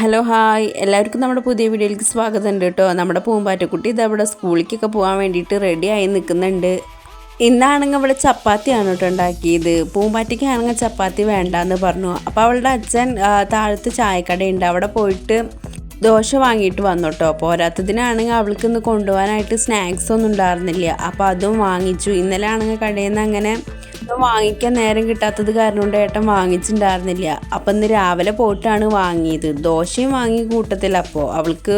Hello hi. എല്ലാവർക്കും നമ്മുടെ പുതിയ വീഡിയോയിലേക്ക് സ്വാഗതം ഉണ്ട് കേട്ടോ. നമ്മുടെ പൂമ്പാറ്റക്കുട്ടി ഇത് അവിടെ സ്കൂളിലേക്കൊക്കെ പോകാൻ വേണ്ടിയിട്ട് റെഡി ആയി നിൽക്കുന്നുണ്ട്. ഇന്നാണെങ്കിൽ അവിടെ ചപ്പാത്തിയാണ് കേട്ടോ ഉണ്ടാക്കിയത്. പൂമ്പാറ്റയ്ക്കാണെങ്കിൽ ചപ്പാത്തി വേണ്ടാന്ന് പറഞ്ഞു. അപ്പോൾ അവളുടെ അച്ഛൻ താഴത്ത് ചായക്കടയുണ്ട്. അവിടെ പോയിട്ട് ദോശ വാങ്ങിയിട്ട് വന്നു കേട്ടോ. പോരാത്തതിനാണെങ്കിൽ അവൾക്ക് ഇന്ന് കൊണ്ടുപോകാനായിട്ട് സ്നാക്സ് ഒന്നും ഉണ്ടായിരുന്നില്ല. അപ്പോൾ അതും വാങ്ങിച്ചു. ഇന്നലെ ആണെങ്കിൽ കടയിൽ നിന്ന് അങ്ങനെ വാങ്ങിക്കാൻ നേരം കിട്ടാത്തത് കാരണം കൊണ്ട് ഏട്ടൻ വാങ്ങിച്ചിട്ടുണ്ടായിരുന്നില്ല. അപ്പം ഇന്ന് രാവിലെ പോയിട്ടാണ് വാങ്ങിയത്. ദോശയും വാങ്ങി കൂട്ടത്തിൽ അപ്പോൾ അവൾക്ക്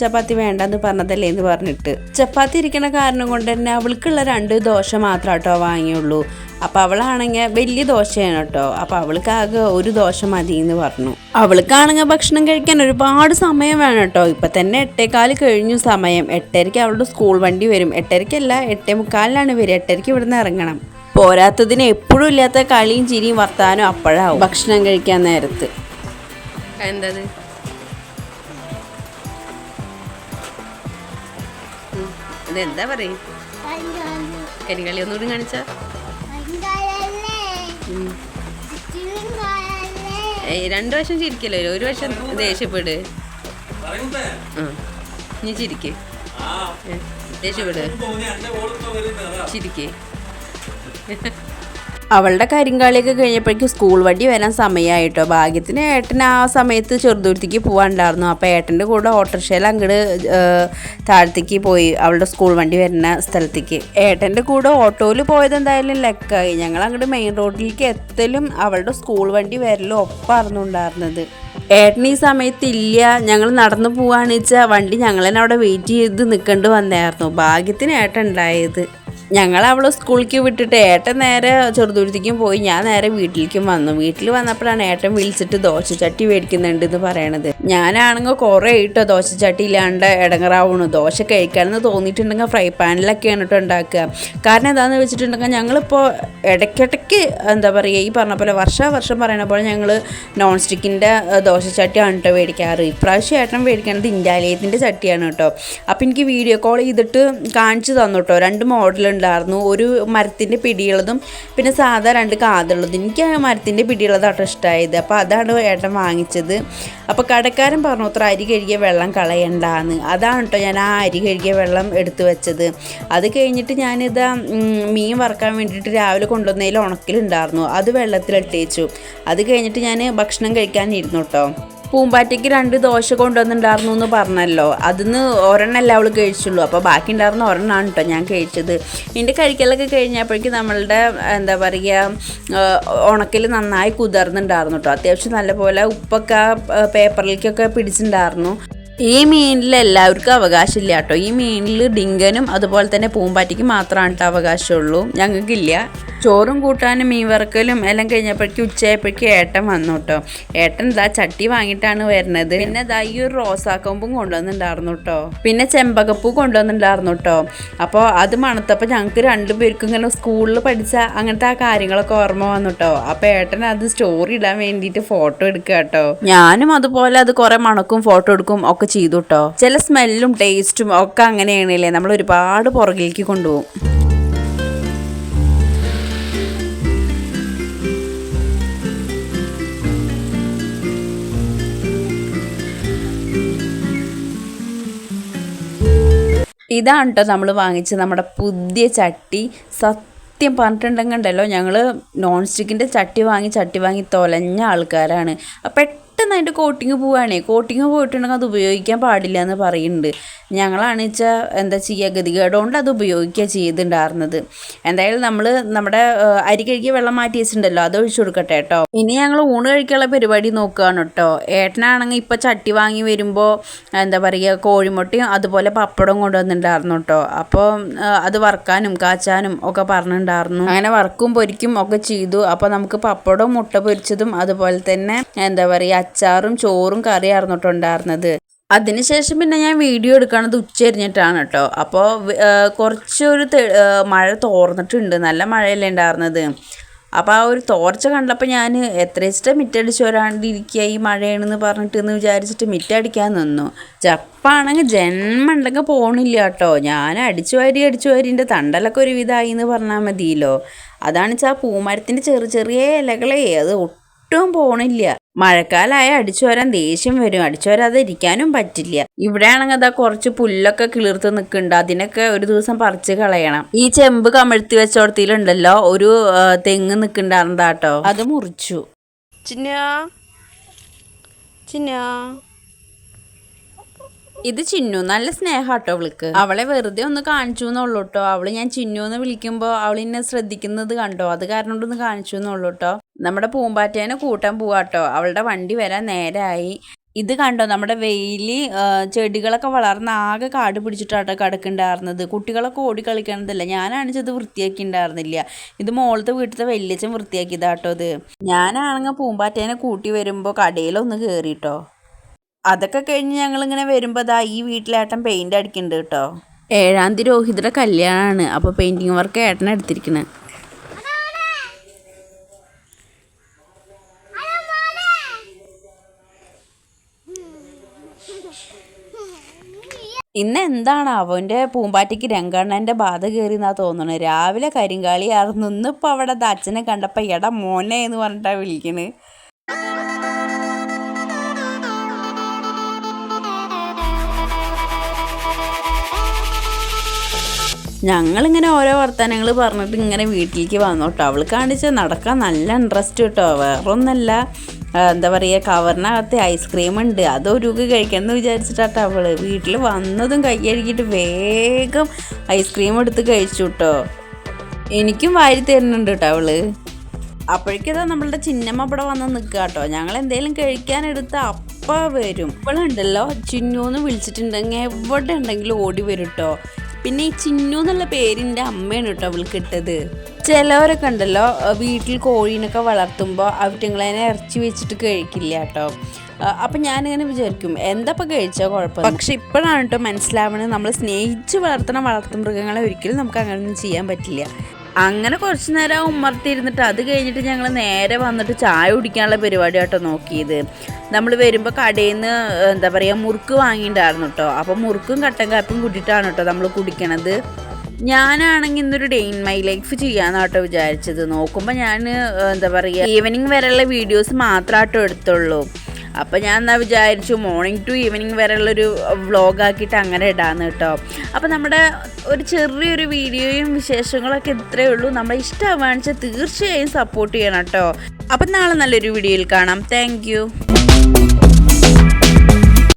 ചപ്പാത്തി വേണ്ടെന്ന് പറഞ്ഞതല്ലേ എന്ന് പറഞ്ഞിട്ട്. ചപ്പാത്തി ഇരിക്കണ കാരണം കൊണ്ട് തന്നെ അവൾക്കുള്ള രണ്ട് ദോശ മാത്രം കേട്ടോ വാങ്ങിയുള്ളൂ. അപ്പോൾ അവളാണെങ്കിൽ വലിയ ദോശയാണ് കേട്ടോ അപ്പോൾ അവൾക്ക് ആകെ ഒരു ദോശ മതി എന്ന് പറഞ്ഞു. അവൾക്കാണെങ്കിൽ ഭക്ഷണം കഴിക്കാൻ ഒരുപാട് സമയം വേണം കേട്ടോ ഇപ്പം തന്നെ എട്ടേകാൽ കഴിഞ്ഞു സമയം. എട്ടരയ്ക്ക് അവളുടെ സ്കൂൾ വണ്ടി വരും. എട്ടരയ്ക്കല്ല എട്ടേ മുക്കാലിനാണ് വരിക. എട്ടരയ്ക്ക് ഇവിടുന്ന് ഇറങ്ങണം. പോരാത്തതിന് എപ്പോഴും ഇല്ലാത്ത കളിയും ചിരിയും വർത്താനും അപ്പോഴാവും. ഭക്ഷണം കഴിക്കാൻ നേരത്ത്. എന്തത് ഇതെന്താ പറയും? കരികളി ഒന്നുകൂടി കാണിച്ചാ? ഏയ് രണ്ടു വശം ചിരിക്കല്ലോ? ഒരു വശം ദേഷ്യപ്പെട്. ചിരിക്കേ നീ ചിരിക്ക്. ഏ, ദേഷ്യപ്പെട്. ചിരിക്ക്. അവളുടെ കരിങ്കാളിയൊക്കെ കഴിഞ്ഞപ്പോഴേക്കും സ്കൂൾ വണ്ടി വരാൻ സമയമായിട്ടോ. ഭാഗ്യത്തിന് ഏട്ടൻ ആ സമയത്ത് ചെറുതുരുത്തിക്ക് പോകാനുണ്ടായിരുന്നു അപ്പോൾ ഏട്ടന്റെ കൂടെ ഓട്ടോറിക്ഷയിൽ അങ്ങോട്ട് താഴത്തേക്ക് പോയി അവളുടെ സ്കൂൾ വണ്ടി വരുന്ന സ്ഥലത്തേക്ക്. ഏട്ടന്റെ കൂടെ ഓട്ടോയിൽ പോയത് എന്തായാലും ലെക്കായി. ഞങ്ങൾ അങ്ങോട്ട് മെയിൻ റോഡിലേക്ക് എത്തലും അവളുടെ സ്കൂൾ വണ്ടി വരലും ഒപ്പമായിരുന്നു ഉണ്ടായിരുന്നത്. ഏട്ടൻ ഈ സമയത്ത് ഇല്ല ഞങ്ങൾ നടന്നു പോവാണെന്ന് വെച്ചാൽ വണ്ടി ഞങ്ങളെന്നെ അവിടെ വെയിറ്റ് ചെയ്ത് നിൽക്കേണ്ടി വന്നായിരുന്നു. ഭാഗ്യത്തിന് ഏട്ടൻ ഉണ്ടായത്. ഞങ്ങൾ അവളെ സ്കൂളിലേക്ക് വിട്ടിട്ട് ഏട്ടൻ നേരെ ചെറുതുരുത്തിക്കും പോയി. ഞാൻ നേരെ വീട്ടിലേക്കും വന്നു. വീട്ടിൽ വന്നപ്പോഴാണ് ഏട്ടൻ വിളിച്ചിട്ട് ദോശച്ചട്ടി മേടിക്കുന്നുണ്ട് എന്ന് പറയണത്. ഞാനാണെങ്കിൽ കുറേ ഇട്ടോ ദോശച്ചട്ടി ഇല്ലാണ്ട് ഇടങ്ങറാവണു ദോശ കഴിക്കാനെന്ന് തോന്നിയിട്ടുണ്ടെങ്കിൽ ഫ്രൈ പാനിലൊക്കെയാണ് കേട്ടോ ഉണ്ടാക്കുക. കാരണം എന്താണെന്ന് വെച്ചിട്ടുണ്ടെങ്കിൽ ഞങ്ങളിപ്പോൾ ഇടയ്ക്കിടയ്ക്ക് എന്താ പറയുക ഈ പറഞ്ഞ പോലെ വർഷാവർഷം പറയണ പോലെ ഞങ്ങൾ നോൺ സ്റ്റിക്കിന്റെ ദോശച്ചട്ടിയാണ് കേട്ടോ മേടിക്കാറ്. ഇപ്രാവശ്യം ഏട്ടൻ മേടിക്കണത് ഇൻഡാലിയത്തിന്റെ ചട്ടിയാണ് കേട്ടോ അപ്പോൾ എനിക്ക് വീഡിയോ കോൾ ചെയ്തിട്ട് കാണിച്ചു തന്നു കേട്ടോ രണ്ട് മോഡലുണ്ടായിരുന്നു ഒരു മരത്തിന്റെ പിടിയുള്ളതും പിന്നെ സാധാ രണ്ട് കാതുള്ളതും. എനിക്ക് ആ മരത്തിന്റെ പിടിയുള്ളതാട്ടോ ഇഷ്ടമായത് അപ്പോൾ അതാണ് ഏട്ടൻ വാങ്ങിച്ചത്. അപ്പോൾ കടക്കാരൻ പറഞ്ഞു അത്ര അരി കഴുകിയ വെള്ളം കളയണ്ടാന്ന്. അതാണ് കേട്ടോ ഞാൻ ആ അരി കഴുകിയ വെള്ളം എടുത്തു വെച്ചത്. അത് കഴിഞ്ഞിട്ട് ഞാനിതാ മീൻ വറക്കാൻ വേണ്ടിയിട്ട് രാവിലെ കൊണ്ടുവന്നതിൽ ഉണക്കിലുണ്ടായിരുന്നു. അത് വെള്ളത്തിലിട്ടേച്ചു. അത് കഴിഞ്ഞിട്ട് ഞാൻ ഭക്ഷണം കഴിക്കാനിരുന്നു കേട്ടോ പൂമ്പാറ്റയ്ക്ക് രണ്ട് ദോശ കൊണ്ടുവന്നിട്ടുണ്ടായിരുന്നു എന്ന് പറഞ്ഞല്ലോ. അതിന്ന് ഒരെണ്ണമല്ല അവൾ കഴിച്ചുള്ളൂ. അപ്പോൾ ബാക്കി ഉണ്ടായിരുന്ന ഒരെണ്ണമാണ് കേട്ടോ ഞാൻ കഴിച്ചത്. എന്റെ കഴിക്കലൊക്കെ കഴിഞ്ഞപ്പോഴേക്കും നമ്മളുടെ എന്താ പറയുക ഉണക്കിൽ നന്നായി കുതിർന്നുണ്ടായിരുന്നു കേട്ടോ അത്യാവശ്യം നല്ലപോലെ ഉപ്പൊക്കെ പേപ്പറിലേക്കൊക്കെ പിടിച്ചിട്ടുണ്ടായിരുന്നു. ഈ മീനിൽ എല്ലാവർക്കും അവകാശമില്ല കേട്ടോ. ഈ മീനിൽ ഡിങ്കനും അതുപോലെ തന്നെ പൂമ്പാറ്റയ്ക്ക് മാത്രമാണ് അവകാശമുള്ളൂ. ഞങ്ങൾക്കില്ല. ചോറും കൂട്ടാനും മീൻ വറക്കലും എല്ലാം കഴിഞ്ഞപ്പോഴേക്കും ഉച്ചയായപ്പോഴേക്കും ഏട്ടൻ വന്നു കേട്ടോ ഏട്ടൻ ഇതാ ചട്ടി വാങ്ങിയിട്ടാണ് വരുന്നത്. പിന്നെ ഇതാ ഈ ഒരു റോസാക്കൊമ്പും കൊണ്ടുവന്നിട്ടുണ്ടായിരുന്നു കേട്ടോ പിന്നെ ചെമ്പകപ്പൂ കൊണ്ടുവന്നിട്ടുണ്ടായിരുന്നു കേട്ടോ അപ്പോൾ അത് മണത്തപ്പോൾ ഞങ്ങൾക്ക് രണ്ടുപേർക്കും ഇങ്ങനെ സ്കൂളിൽ പഠിച്ച അങ്ങനത്തെ ആ കാര്യങ്ങളൊക്കെ ഓർമ്മ വന്നു കേട്ടോ അപ്പോൾ ഏട്ടൻ അത് സ്റ്റോറി ഇടാൻ വേണ്ടിയിട്ട് ഫോട്ടോ എടുക്കുക കേട്ടോ ഞാനും അതുപോലെ അത് കുറേ മണക്കും ഫോട്ടോ എടുക്കും ഒക്കെ ചെയ്തു കേട്ടോ ചില സ്മെല്ലും ടേസ്റ്റും ഒക്കെ അങ്ങനെയാണല്ലേ നമ്മൾ ഒരുപാട് പുറകിലേക്ക് കൊണ്ടുപോകും. ഇതാണ് കേട്ടോ നമ്മൾ വാങ്ങിച്ച നമ്മുടെ പുതിയ ചട്ടി. സത്യം പറഞ്ഞിട്ടുണ്ടെങ്കിൽ ഉണ്ടല്ലോ ഞങ്ങൾ നോൺ സ്റ്റിക്കിന്റെ ചട്ടി വാങ്ങി ചട്ടി വാങ്ങി തൊലഞ്ഞ ആൾക്കാരാണ്. അപ്പം പെട്ടെന്ന് അതിന്റെ കോട്ടിങ് പോവുകയാണേ. കോട്ടിങ് പോയിട്ടുണ്ടെങ്കിൽ അത് ഉപയോഗിക്കാൻ പാടില്ല എന്ന് പറയുന്നുണ്ട്. ഞങ്ങളാണ് വെച്ചാൽ എന്താ ചെയ്യുക ഗതികേടുകൊണ്ട് അത് ഉപയോഗിക്കുക ചെയ്തിട്ടുണ്ടായിരുന്നത് എന്തായാലും നമ്മൾ നമ്മുടെ അരി കഴുകിയ വെള്ളം മാറ്റി വെച്ചിട്ടുണ്ടല്ലോ അത് ഒഴിച്ചു കൊടുക്കട്ടെ കേട്ടോ. ഇനി ഞങ്ങൾ ഊണ് കഴിക്കാനുള്ള പരിപാടി നോക്കുകയാണ് കേട്ടോ. ഏട്ടനാണെങ്കിൽ ഇപ്പോൾ ചട്ടി വാങ്ങി വരുമ്പോൾ എന്താ പറയുക കോഴിമുട്ടയും അതുപോലെ പപ്പടം കൊണ്ടുവന്നിട്ടുണ്ടായിരുന്നു കേട്ടോ. അപ്പോൾ അത് വറുക്കാനും കാച്ചാനും ഒക്കെ പറഞ്ഞിട്ടുണ്ടായിരുന്നു. അങ്ങനെ വറുക്കും പൊരിക്കും ഒക്കെ ചെയ്തു. അപ്പോൾ നമുക്ക് പപ്പടവും മുട്ട പൊരിച്ചതും അതുപോലെ തന്നെ എന്താ പറയുക അച്ചാറും ചോറും കറിയായിരുന്നു കേട്ടോ ഉണ്ടായിരുന്നത്. അതിനുശേഷം പിന്നെ ഞാൻ വീഡിയോ എടുക്കണത് ഉച്ചരിഞ്ഞിട്ടാണ് കേട്ടോ. അപ്പോൾ കുറച്ചൊരു മഴ തോർന്നിട്ടുണ്ട്. നല്ല മഴയല്ലേ ഉണ്ടായിരുന്നത്. അപ്പോൾ ആ ഒരു തോർച്ച കണ്ടപ്പോൾ ഞാൻ എത്ര ഇഷ്ടം മിറ്റടിച്ച് വരാണ്ടിരിക്കുക ഈ മഴയാണെന്ന് പറഞ്ഞിട്ട് എന്ന് വിചാരിച്ചിട്ട് മിറ്റടിക്കാൻ നിന്നു. ചപ്പാണെങ്കിൽ ജന്മം ഉണ്ടെങ്കിൽ പോണില്ല കേട്ടോ. ഞാൻ അടിച്ചു വാരി അടിച്ചു വാരിന്റെ തണ്ടലൊക്കെ ഒരു വിധമായി എന്ന് പറഞ്ഞാൽ മതിയല്ലോ. അതാണ് വെച്ചാൽ പൂമരത്തിന്റെ ചെറിയ ചെറിയ ഇലകളെ. അത് ഒട്ടും പോണില്ല. മഴക്കാലമായ അടിച്ചു വരാൻ ദേഷ്യം വരും. അടിച്ചു വരാതെ ഇരിക്കാനും പറ്റില്ല. ഇവിടെയാണെങ്കിൽ അതാ കുറച്ച് പുല്ലൊക്കെ കിളിർത്ത് നിൽക്കുന്നുണ്ട്. അതിനൊക്കെ ഒരു ദിവസം പറിച്ച് കളയണം. ഈ ചെമ്പ് കമഴ്ത്തി വെച്ചോടത്തിലുണ്ടല്ലോ. ഒരു തെങ്ങ് നിൽക്കുന്നുണ്ടായിരുന്നതാട്ടോ. അത് മുറിച്ചു. ചിന്ന. ചിന്ന. ഇത് ചിന്നു നല്ല സ്നേഹാട്ടോ അവൾക്ക്. അവളെ വെറുതെ ഒന്ന് കാണിച്ചു എന്നുള്ളൂ കേട്ടോ അവൾ ഞാൻ ചിന്നു എന്ന് വിളിക്കുമ്പോൾ അവൾ എന്നെ ശ്രദ്ധിക്കുന്നത് കണ്ടോ? അത് കാരണം കൊണ്ടൊന്ന് കാണിച്ചു എന്നുള്ളൂ കേട്ടോ നമ്മുടെ പൂമ്പാറ്റേനെ കൂട്ടാൻ പോവാട്ടോ. അവളുടെ വണ്ടി വരാൻ നേരായി. ഇത് കണ്ടോ? നമ്മുടെ വെയിലി ചെടികളൊക്കെ വളർന്ന ആകെ കാട് പിടിച്ചിട്ടാട്ടോ കിടക്കുന്നുണ്ടായിരുന്നത്. കുട്ടികളൊക്കെ ഓടി കളിക്കണതല്ല? ഞാനാണെങ്കിൽ ഇത് വൃത്തിയാക്കി ഉണ്ടായിരുന്നില്ല ഇത് മോളത്തെ വീട്ടിലത്തെ വല്യച്ഛൻ വൃത്തിയാക്കിയതാട്ടോ ഇത്. ഞാനാണെങ്കിൽ പൂമ്പാറ്റേനെ കൂട്ടി വരുമ്പോൾ കടയിലൊന്ന് കയറിട്ടോ അതൊക്കെ കഴിഞ്ഞ് ഞങ്ങളിങ്ങനെ വരുമ്പോൾ ദാ ഈ വീട്ടിലേട്ടൻ പെയിന്റ് അടിക്കുന്നുണ്ട് കേട്ടോ. ഏഴാം തീയതി രോഹിതയുടെ കല്യാണമാണ് അപ്പോൾ പെയിന്റിങ് വർക്ക് ഏട്ടനെ എടുത്തിരിക്കണേ. ഇന്ന് എന്താണ് അവന്റെ പൂമ്പാറ്റയ്ക്ക് രംഗണ്ണന്റെ ബാധ കയറി എന്നാ തോന്നുന്നത് രാവിലെ കരിങ്കാളിയായിരുന്നു ഇന്നിപ്പോൾ അവിടെ അച്ഛനെ കണ്ടപ്പോൾ എടാ മോനെ എന്ന് പറഞ്ഞിട്ടാണ് വിളിക്കണ്. ഞങ്ങളിങ്ങനെ ഓരോ വർത്തമാനങ്ങൾ പറഞ്ഞിട്ട് ഇങ്ങനെ വീട്ടിലേക്ക് വന്നു കേട്ടോ അവൾ കാണിച്ച നടക്കാൻ നല്ല ഇൻട്രസ്റ്റ് കേട്ടോ വേറൊന്നല്ല എന്താ പറയുക കവറിനകത്ത് ഐസ്ക്രീം ഉണ്ട്. അത് ഒരു കഴിക്കണം എന്ന് വിചാരിച്ചിട്ടാട്ടോ അവൾ. വീട്ടിൽ വന്നതും കൈ കഴുകിയിട്ട് വേഗം ഐസ്ക്രീം എടുത്ത് കഴിച്ചു കേട്ടോ എനിക്കും വാരി തരുന്നുണ്ട് കേട്ടോ അവൾ. അപ്പോഴേക്കതാ നമ്മളുടെ ചിന്നമ്മ ഇവിടെ വന്ന് നിൽക്കുക കേട്ടോ ഞങ്ങൾ എന്തെങ്കിലും കഴിക്കാനെടുത്ത അപ്പ വരും. ഇപ്പോഴുണ്ടല്ലോ ചിന്നു എന്ന് വിളിച്ചിട്ടുണ്ടെങ്കിൽ എവിടെ ഉണ്ടെങ്കിലും ഓടി വരും കേട്ടോ പിന്നെ ഈ ചിന്നു എന്നുള്ള പേരിന്റെ അമ്മയാണ് കേട്ടോ അവൾക്ക് ഇട്ടത്. ചിലവരൊക്കെ ഉണ്ടല്ലോ വീട്ടിൽ കോഴീനൊക്കെ വളർത്തുമ്പോൾ അവറ്റങ്ങളതിനെ ഇറച്ചി വെച്ചിട്ട് കഴിക്കില്ല കേട്ടോ. അപ്പം ഞാനിങ്ങനെ വിചാരിക്കും എന്താ ഇപ്പം കഴിച്ചാൽ കുഴപ്പം? പക്ഷെ ഇപ്പോഴാണ് കേട്ടോ മനസ്സിലാവണത്. നമ്മൾ സ്നേഹിച്ച് വളർത്തുന്ന മൃഗങ്ങളെ ഒരിക്കലും നമുക്ക് അങ്ങനെയൊന്നും ചെയ്യാൻ പറ്റില്ല. അങ്ങനെ കുറച്ച് നേരം ഉമ്മർത്തിരുന്നിട്ട് അത് കഴിഞ്ഞിട്ട് ഞങ്ങൾ നേരെ വന്നിട്ട് ചായ കുടിക്കാനുള്ള പരിപാടി കേട്ടോ നോക്കിയത്. നമ്മൾ വരുമ്പോൾ കടയിൽ നിന്ന് എന്താ പറയുക മുറുക്ക് വാങ്ങിയിട്ടുണ്ടായിരുന്നു കേട്ടോ അപ്പോൾ മുറുക്കും കട്ടൻ കാപ്പും കൂട്ടിയിട്ടാണ് കേട്ടോ നമ്മൾ കുടിക്കണത്. ഞാനാണെങ്കിൽ ഇന്നൊരു ഡേ ഇൻ മൈ ലൈഫ് ചെയ്യാന്നാട്ടോ വിചാരിച്ചത്. നോക്കുമ്പോൾ ഞാൻ എന്താ പറയുക ഈവനിങ് വരെയുള്ള വീഡിയോസ് മാത്രമാട്ടോ എടുത്തുള്ളൂ. അപ്പോൾ ഞാൻ എന്നാൽ വിചാരിച്ചു മോർണിംഗ് ടു ഈവനിങ് വരെയുള്ളൊരു വ്ളോഗാക്കിയിട്ട് അങ്ങനെ ഇടാന്ന് കേട്ടോ. അപ്പോൾ നമ്മുടെ ഒരു ചെറിയൊരു വീഡിയോയും വിശേഷങ്ങളൊക്കെ ഇത്രയേ ഉള്ളൂ. നമ്മളെ ഇഷ്ടമാണെന്ന് തീർച്ചയായും സപ്പോർട്ട് ചെയ്യണം കേട്ടോ. അപ്പം നാളെ നല്ലൊരു വീഡിയോയിൽ കാണാം. താങ്ക്